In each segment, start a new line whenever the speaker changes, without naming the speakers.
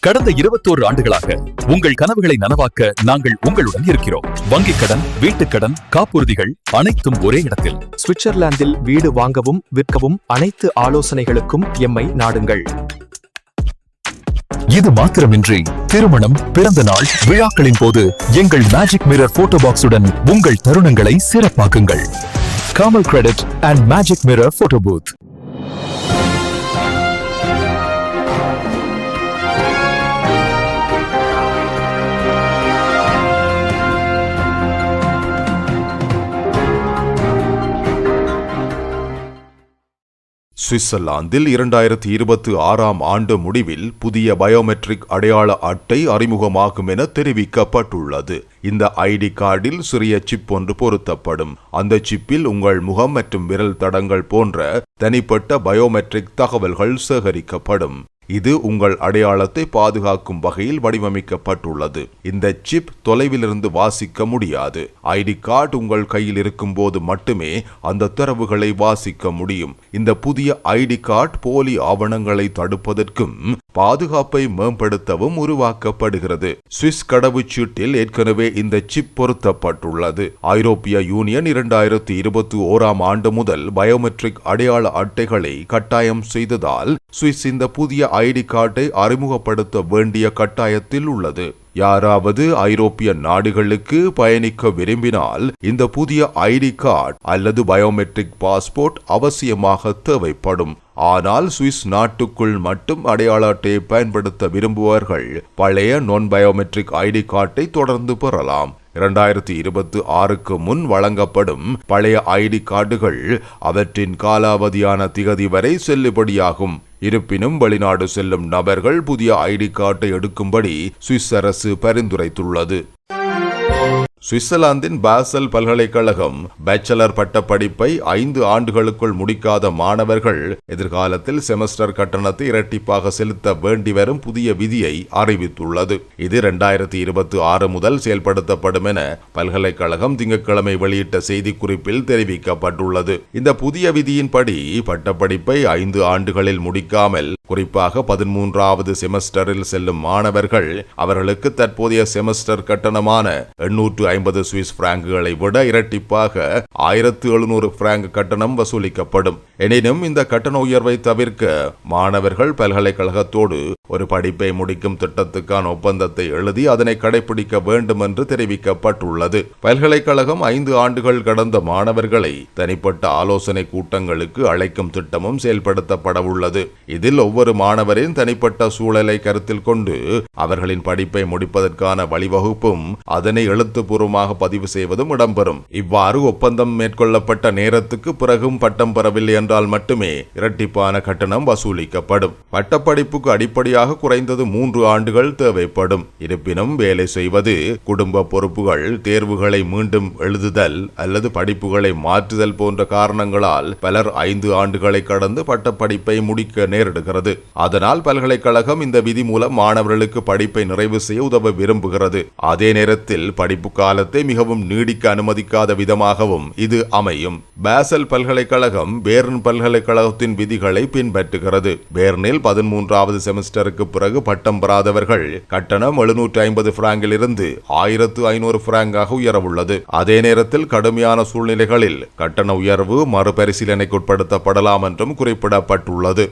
கடந்த இருபத்தோரு ஆண்டுகளாக உங்கள் கனவுகளை நனவாக்க நாங்கள் உங்களுடன் இருக்கிறோம். வங்கிக் கடன் வீட்டுக் கடன் காப்புறுதிகள் அனைத்தும் ஒரே இடத்தில்.
சுவிட்சர்லாந்தில் வீடு வாங்கவும் விற்கவும் அனைத்து ஆலோசனைகளுக்கும் எம்மை நாடுங்கள்.
இது மாத்திரமின்றி திருமணம் பிறந்த நாள் விழாக்களின் போது எங்கள் மேஜிக் மிரர் போட்டோ பாக்ஸுடன் உங்கள் தருணங்களை சிறப்பாக்குங்கள். காமல் credit and magic mirror photo booth
சுவிட்சர்லாந்தில் இரண்டாயிரத்தி இருபத்தி ஆறாம் ஆண்டு முடிவில் புதிய பயோமெட்ரிக் அடையாள அட்டை அறிமுகமாகும் என தெரிவிக்கப்பட்டுள்ளது. இந்த ஐடி கார்டில் சிறிய சிப் ஒன்று பொருத்தப்படும். அந்த சிப்பில் உங்கள் முகம் மற்றும் விரல் தடங்கள் போன்ற தனிப்பட்ட பயோமெட்ரிக் தகவல்கள் சேகரிக்கப்படும். இது உங்கள் அடையாளத்தை பாதுகாக்கும் வகையில் வடிவமைக்கப்பட்டுள்ளது. இந்த சிப் தொலைவிலிருந்து வாசிக்க முடியாது. ஐடி கார்டு உங்கள் கையில் இருக்கும்போது மட்டுமே அந்த தரவுகளை வாசிக்க முடியும். இந்த புதிய ஐடி கார்டு போலி ஆவணங்களை தடுப்பதற்கும் பாதுகாப்பை மேம்படுத்தவும் உருவாக்கப்படுகிறது. சுவிஸ் கடவுச்சீட்டில் ஏற்கனவே இந்த சிப் பொருத்தப்பட்டுள்ளது. ஐரோப்பிய யூனியன் இரண்டாயிரத்தி இருபத்தி ஓராம் ஆண்டு முதல் பயோமெட்ரிக் அடையாள அட்டைகளை கட்டாயம் செய்ததால் சுவிஸ் இந்த புதிய ஐடி கார்டை அறிமுகப்படுத்த வேண்டிய கட்டாயத்தில் உள்ளது. யாராவது ஐரோப்பிய நாடுகளுக்கு பயணிக்க விரும்பினால் இந்த புதிய ஐடி கார்டு அல்லது பயோமெட்ரிக் பாஸ்போர்ட் அவசியமாக தேவைப்படும். ஆனால் சுவிஸ் நாட்டுக்குள் மட்டும் அடையாள அட்டையை பயன்படுத்த விரும்புவர்கள் பழைய நான் பயோமெட்ரிக் ஐடி கார்டை தொடர்ந்து பெறலாம். இரண்டாயிரத்தி இருபத்தி ஆறுக்கு முன் வழங்கப்படும் பழைய ஐடி கார்டுகள் அவற்றின் காலாவதியான திகதி வரை செல்லுபடியாகும். இருப்பினும் வெளிநாடு செல்லும் நபர்கள் புதிய ஐடி கார்டை எடுக்கும்படி சுவிஸ் அரசு பரிந்துரைத்துள்ளது. சுவிட்சர்லாந்தின் பாசல் பல்கலைக்கழகம் பேச்சலர் பட்டப்படிப்பை ஐந்து ஆண்டுகளுக்குள் முடிக்காத மாணவர்கள் எதிர்காலத்தில் செமஸ்டர் கட்டணத்தை இரட்டிப்பாக செலுத்த வேண்டி வரும் புதிய விதியை அறிவித்துள்ளது. இது இரண்டாயிரத்தி இருபத்தி ஆறு முதல் செயல்படுத்தப்படும் என பல்கலைக்கழகம் திங்கட்கிழமை வெளியிட்ட செய்திக்குறிப்பில் தெரிவிக்கப்பட்டுள்ளது. இந்த புதிய விதியின்படி பட்டப்படிப்பை ஐந்து ஆண்டுகளில் முடிக்காமல் குறிப்பாக பதிமூன்றாவது செமஸ்டரில் செல்லும் மாணவர்கள் அவர்களுக்கு தற்போதைய செமஸ்டர் கட்டணமான எண்ணூற்று ஐம்பது சுவிஸ் பிராங்குகளை விட இரட்டிப்பாக ஆயிரத்து எழுநூறு பிராங்க் கட்டணம் வசூலிக்கப்படும். எனினும் இந்த கட்டண உயர்வை தவிர்க்க மாணவர்கள் பல்கலைக்கழகத்தோடு ஒரு படிப்பை முடிக்கும் திட்டத்துக்கான ஒப்பந்தத்தை எழுதி அதனை கடைபிடிக்க வேண்டும் என்று தெரிவிக்கப்பட்டுள்ளது. பல்கலைக்கழகம் ஐந்து ஆண்டுகள் கடந்த மாணவர்களை தனிப்பட்ட ஆலோசனை கூட்டங்களுக்கு அழைக்கும் திட்டமும் செயல்படுத்தப்பட உள்ளது இதில் ஒவ்வொரு மாணவரின் தனிப்பட்ட சூழலை கருத்தில் கொண்டு அவர்களின் படிப்பை முடிப்பதற்கான வழிவகுப்பும் அதனை எழுத்துப்பூர்வமாக பதிவு செய்வதும் இடம்பெறும். இவ்வாறு ஒப்பந்தம் மேற்கொள்ளப்பட்ட நேரத்துக்கு பிறகும் பட்டம் பெறவில்லை என்றால் மட்டுமே இரட்டிப்பான கட்டணம் வசூலிக்கப்படும். பட்டப்படிப்புக்கு அடிப்படையாக குறைந்தது மூன்று ஆண்டுகள் தேவைப்படும். இருப்பினும் வேலை செய்வது குடும்ப பொறுப்புகள் தேர்வுகளை மீண்டும் எழுதுதல் அல்லது படிப்புகளை மாற்றுதல் போன்ற காரணங்களால் பலர் ஐந்து ஆண்டுகளை கடந்து பட்டப்படிப்பை முடிக்க நேரிடுகிறது. அதனால் பல்கலைக்கழகம் இந்த விதி மூலம் மாணவர்களுக்கு படிப்பை நிறைவு செய்ய உதவ விரும்புகிறது. அதே நேரத்தில் படிப்பு காலத்தை மிகவும் நீடிக்க அனுமதிக்காத விதமாகவும் இது அமையும். பேசல் பல்கலைக்கழகம் பேர்ன் பல்கலைக்கழகத்தின் விதிகளை பின்பற்றுகிறது. பேர்னில் பதிமூன்றாவது செமஸ்டருக்கு பிறகு பட்டம் பெறாதவர்கள் கட்டணம் எழுநூற்றி ஐம்பது பிராங்கில் இருந்து ஆயிரத்து ஐநூறு பிராங்காக உயரவுள்ளது. அதே நேரத்தில் கடுமையான சூழ்நிலைகளில் கட்டண உயர்வு மறுபரிசீலனைக்குட்படுத்தப்படலாம் என்றும் குறிப்பிடப்பட்டுள்ளது.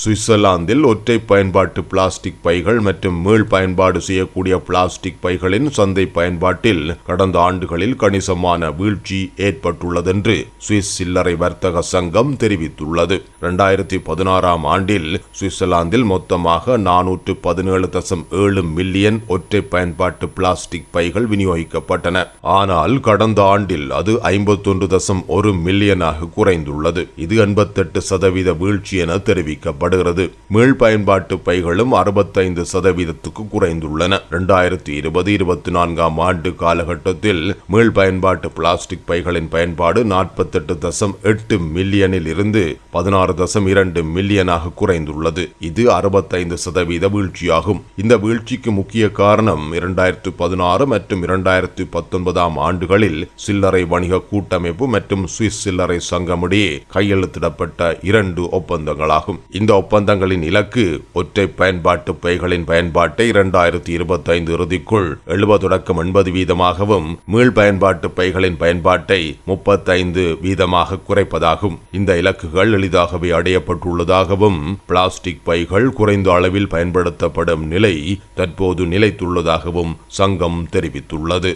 சுவிட்சர்லாந்தில் ஒற்றை பயன்பாட்டு பிளாஸ்டிக் பைகள் மற்றும் மீள் பயன்பாடு செய்யக்கூடிய பிளாஸ்டிக் பைகளின் சந்தை பயன்பாட்டில் கடந்த ஆண்டுகளில் கணிசமான வீழ்ச்சி ஏற்பட்டுள்ளதென்று சுவிஸ் சில்லறை வர்த்தக சங்கம் தெரிவித்துள்ளது. இரண்டாயிரத்தி பதினாறாம் ஆண்டில் சுவிட்சர்லாந்தில் மொத்தமாக நானூற்று பதினேழு தசம் ஏழு மில்லியன் ஒற்றை பயன்பாட்டு பிளாஸ்டிக் பைகள் விநியோகிக்கப்பட்டன. ஆனால் கடந்த ஆண்டில் அது ஐம்பத்தொன்று தசம் ஒரு மில்லியனாக குறைந்துள்ளது. இது எண்பத்தெட்டு சதவீத வீழ்ச்சி என தெரிவிக்கப்பட்டது தெரிவிக்கப்படுகிறது மீள் பயன்பாட்டு பைகளும் அறுபத்தைந்து சதவீதத்துக்கு குறைந்துள்ளன. இரண்டாயிரத்தி இருபது இருபத்தி நான்காம் ஆண்டு காலகட்டத்தில் மீள் பயன்பாட்டு பிளாஸ்டிக் பைகளின் பயன்பாடு நாற்பத்தெட்டு தசம் எட்டு மில்லியனில் இருந்து பதினாறு தசம் இரண்டு மில்லியனாக குறைந்துள்ளது. இது அறுபத்தைந்து சதவீத வீழ்ச்சியாகும். இந்த வீழ்ச்சிக்கு முக்கிய காரணம் இரண்டாயிரத்து பதினாறு மற்றும் இரண்டாயிரத்து பத்தொன்பதாம் ஆண்டுகளில் சில்லறை வணிக கூட்டமைப்பு மற்றும் சுவிஸ் சில்லறை சங்கமிடையே கையெழுத்திடப்பட்ட இரண்டு ஒப்பந்தங்களாகும். இந்த ஒப்பந்தங்களின் இலக்கு ஒற்றை பயன்பாட்டு பைகளின் பயன்பாட்டை இரண்டாயிரத்தி இருபத்தைந்து இறுதிக்குள் எழுபது தொடக்கம் எண்பது வீதமாகவும் மீள் பயன்பாட்டு பைகளின் பயன்பாட்டை முப்பத்தைந்து வீதமாக குறைப்பதாகும். இந்த இலக்குகள் எளிதாகவே அடையப்பட்டுள்ளதாகவும் பிளாஸ்டிக் பைகள் குறைந்த அளவில் பயன்படுத்தப்படும் நிலை தற்போது நிலைத்துள்ளதாகவும் சங்கம் தெரிவித்துள்ளது.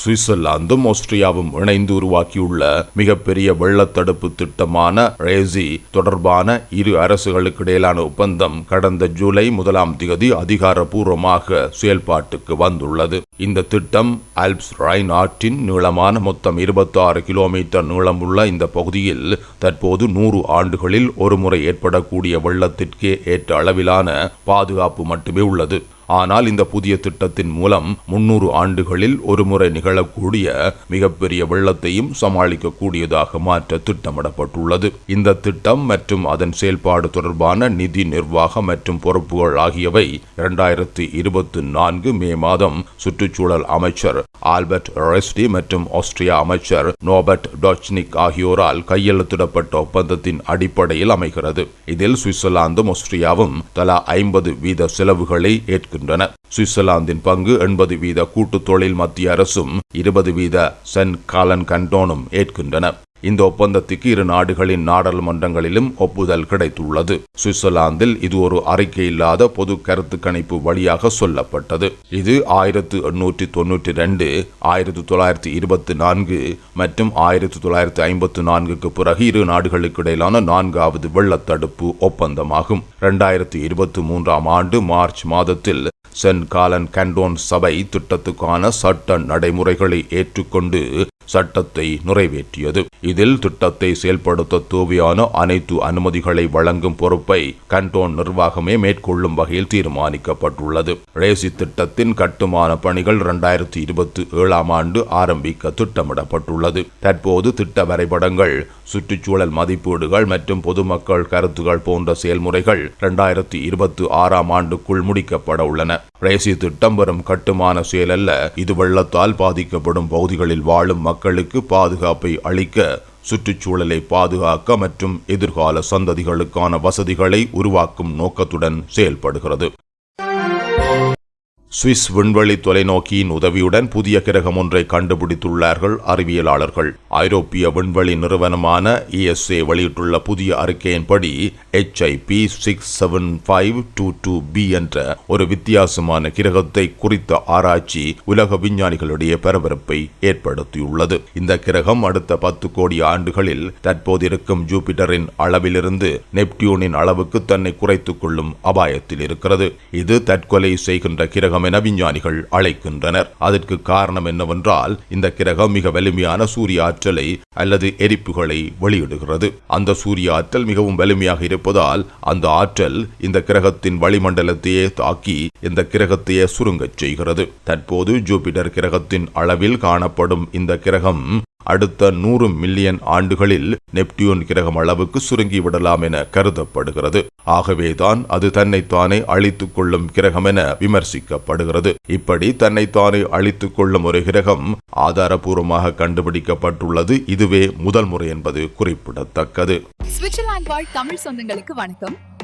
சுவிட்சர்லாந்தும் ஆஸ்திரியாவும் இணைந்து உருவாக்கியுள்ள மிகப்பெரிய வெள்ளத்தடுப்பு திட்டமான ரேசி தொடர்பான இரு அரசுகளுக்கு இடையிலான ஒப்பந்தம் கடந்த ஜூலை முதலாம் திகதி அதிகாரப்பூர்வமாக செயல்பாட்டுக்கு வந்துள்ளது. இந்த திட்டம் ஆல்ப்ஸ் ரைன் ஆற்றின் நீளமான மொத்தம் 26 கிலோமீட்டர் நீளமுள்ள இந்த பகுதியில் தற்போது நூறு ஆண்டுகளில் ஒருமுறை ஏற்படக்கூடிய வெள்ளத்திற்கே ஏற்ற அளவிலான பாதுகாப்பு மட்டுமே உள்ளது. ஆனால் இந்த புதிய திட்டத்தின் மூலம் முன்னூறு ஆண்டுகளில் ஒருமுறை நிகழக்கூடிய மிகப்பெரிய வெள்ளத்தையும் சமாளிக்கக்கூடியதாக மாற்ற திட்டமிடப்பட்டுள்ளது. இந்த திட்டம் மற்றும் அதன் செயல்பாடு தொடர்பான நிதி நிர்வாகம் மற்றும் பொறுப்புகள் ஆகியவை இரண்டாயிரத்தி இருபத்தி நான்கு மே மாதம் சுற்றுச்சூழல் அமைச்சர் ஆல்பர்ட் ரெஸ்டி மற்றும் ஆஸ்திரியா அமைச்சர் நோபர்ட் டாச்னிக் ஆகியோரால் கையெழுத்திடப்பட்ட ஒப்பந்தத்தின் அடிப்படையில் அமைகிறது. இதில் சுவிட்சர்லாந்தும் ஆஸ்திரியாவும் தலா ஐம்பது வீத செலவுகளை ஏற்கின்றன சுவிட்சர்லாந்தின் பங்கு எண்பது வீத கூட்டு தொழில் மத்திய அரசும் இருபது வீத சென் காலன் கண்டோனும் ஏற்கின்றன. இந்த ஒப்பந்தத்துக்கு இரு நாடுகளின் நாடாளுமன்றங்களிலும் ஒப்புதல் கிடைத்துள்ளது. சுவிட்சர்லாந்தில் இது ஒரு அறிக்கை இல்லாத பொது கருத்து கணிப்பு வழியாக சொல்லப்பட்டது. இது ஆயிரத்து எண்ணூற்றி தொன்னூற்றி ரெண்டு ஆயிரத்தி தொள்ளாயிரத்தி இருபத்தி நான்கு மற்றும் ஆயிரத்தி தொள்ளாயிரத்தி ஐம்பத்தி நான்குக்கு பிறகு இரு நாடுகளுக்கு இடையிலான நான்காவது வெள்ளத்தடுப்பு ஒப்பந்தமாகும். இரண்டாயிரத்தி இருபத்தி மூன்றாம் ஆண்டு மார்ச் மாதத்தில் சென் காலன் கண்டோன் சபை திட்டத்துக்கான சட்ட நடைமுறைகளை ஏற்றுக்கொண்டு சட்டத்தை நிறைவேற்றியது. இதில் திட்டத்தை செயல்படுத்த தேவையான அனைத்து அனுமதிகளை வழங்கும் பொறுப்பை கண்டோன் நிர்வாகமே மேற்கொள்ளும் வகையில் தீர்மானிக்கப்பட்டுள்ளது. ரேசி திட்டத்தின் கட்டுமான பணிகள் இரண்டாயிரத்தி இருபத்தி ஏழாம் ஆண்டு ஆரம்பிக்க திட்டமிடப்பட்டுள்ளது. தற்போது திட்ட வரைபடங்கள் சுற்றுச்சூழல் மதிப்பீடுகள் மற்றும் பொதுமக்கள் கருத்துகள் போன்ற செயல்முறைகள் இரண்டாயிரத்தி இருபத்தி ஆறாம் ஆண்டுக்குள் முடிக்கப்பட உள்ளன. ரேசி திட்டம் வரும் கட்டுமான செயலல்ல இது வெள்ளத்தால் பாதிக்கப்படும் பகுதிகளில் வாழும் மக்களுக்கு பாதுகாப்பை அளிக்க சுற்றுச்சூழலை பாதுகாக்க மற்றும் எதிர்கால சந்ததிகளுக்கான வசதிகளை உருவாக்கும் நோக்கத்துடன் செயல்படுகிறது. சுவிஸ் விண்வெளி தொலைநோக்கியின் உதவியுடன் புதிய கிரகம் ஒன்றை கண்டுபிடித்துள்ளார்கள் அறிவியலாளர்கள். ஐரோப்பிய விண்வெளி நிறுவனமான இஎஸ்ஏ வெளியிட்டுள்ள புதிய அறிக்கையின்படி HIP six seven five two two b என்ற ஒரு வித்தியாசமான கிரகத்தை குறித்த ஆராய்ச்சி உலக விஞ்ஞானிகளிடையே பரபரப்பை ஏற்படுத்தியுள்ளது. இந்த கிரகம் அடுத்த பத்து கோடி ஆண்டுகளில் தற்போதிருக்கும் ஜூபிட்டரின் அளவிலிருந்து நெப்டியூனின் அளவுக்கு தன்னை குறைத்துக் கொள்ளும் அபாயத்தில் இருக்கிறது. இது தற்கொலை செய்கின்ற கிரகம் என விஞ்ஞானிகள் அழைக்கின்றனர். அதற்கு காரணம் என்னவென்றால் இந்த கிரகம் மிக வலிமையான சூரிய ஆற்றலை அல்லது எரிப்புகளை வெளியிடுகிறது. அந்த சூரிய ஆற்றல் மிகவும் வலிமையாக இருப்பதால் அந்த ஆற்றல் இந்த கிரகத்தின் வளிமண்டலத்தையே தாக்கி இந்த கிரகத்தையே சுருங்கச் செய்கிறது. தற்போது ஜூபிட்டர் கிரகத்தின் அளவில் காணப்படும் இந்த கிரகம் அடுத்த நூறு மில்லியன் ஆண்டுகளில் நெப்டியூன் கிரகம் அளவுக்கு சுருங்கி விடலாம் என கருதப்படுகிறது. ஆகவேதான் அது தன்னைத்தானே அழித்துக் கொள்ளும் கிரகம் என விமர்சிக்கப்படுகிறது. இப்படி தன்னைத்தானே அழித்துக் கொள்ளும் ஒரு கிரகம் ஆதாரபூர்வமாக கண்டுபிடிக்கப்பட்டுள்ளது. இதுவே முதல் முறை என்பது குறிப்பிடத்தக்கது.
சுவிட்சர்லாந்து வாழ் தமிழ் சொந்தங்களுக்கு வணக்கம்.